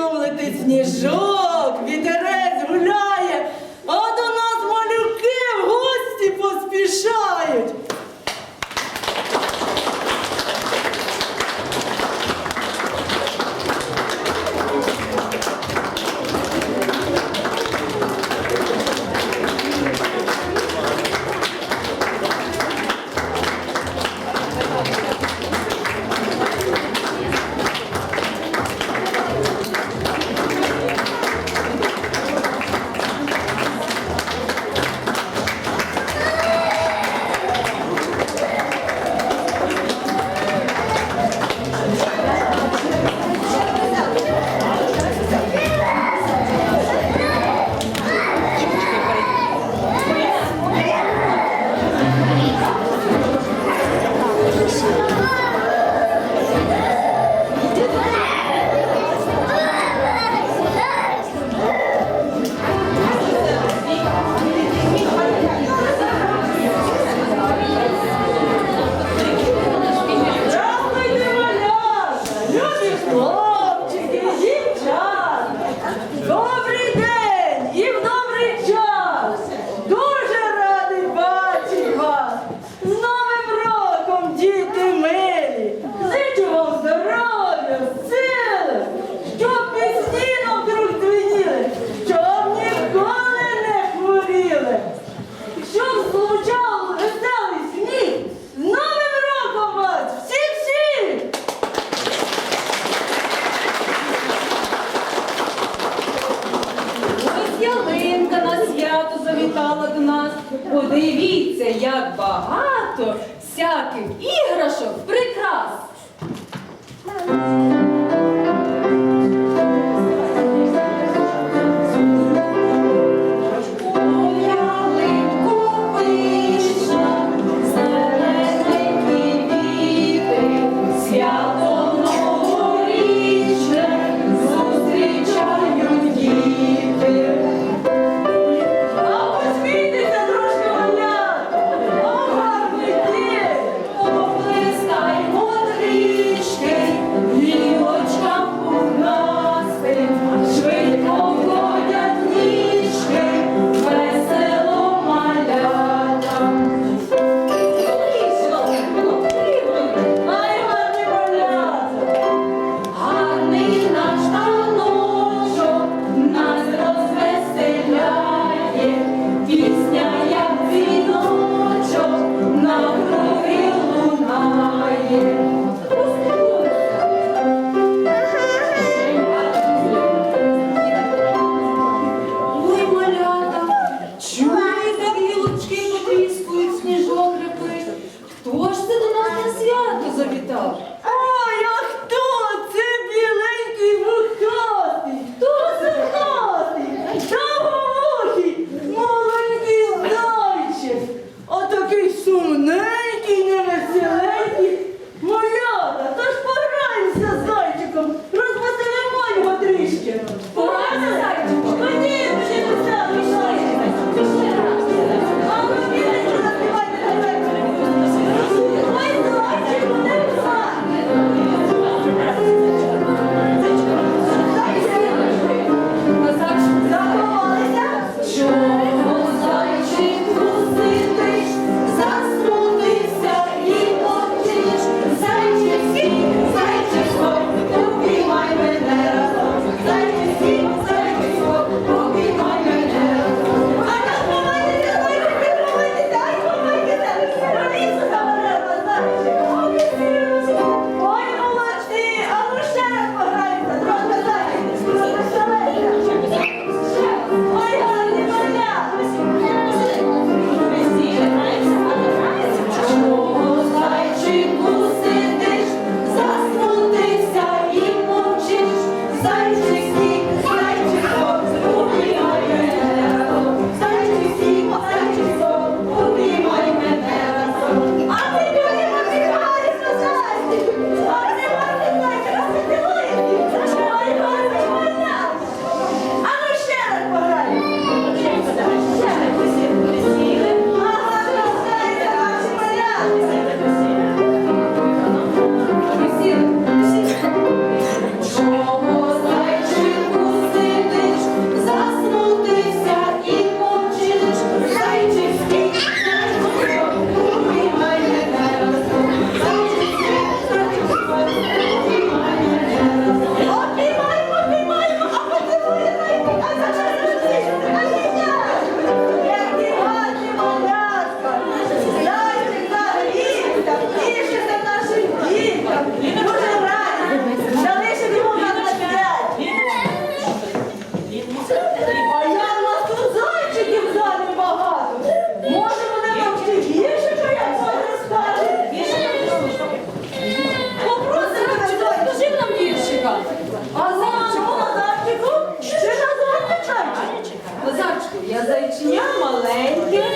вікном летить сніжок, вітерець гуляє, а до нас малюки в гості поспішають. tinha moleque.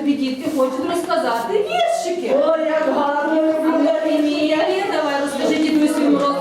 тобі, хочуть розказати віршики. О, як гарно! Давай розкажи дідусю мороз.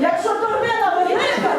Якщо турбина велика,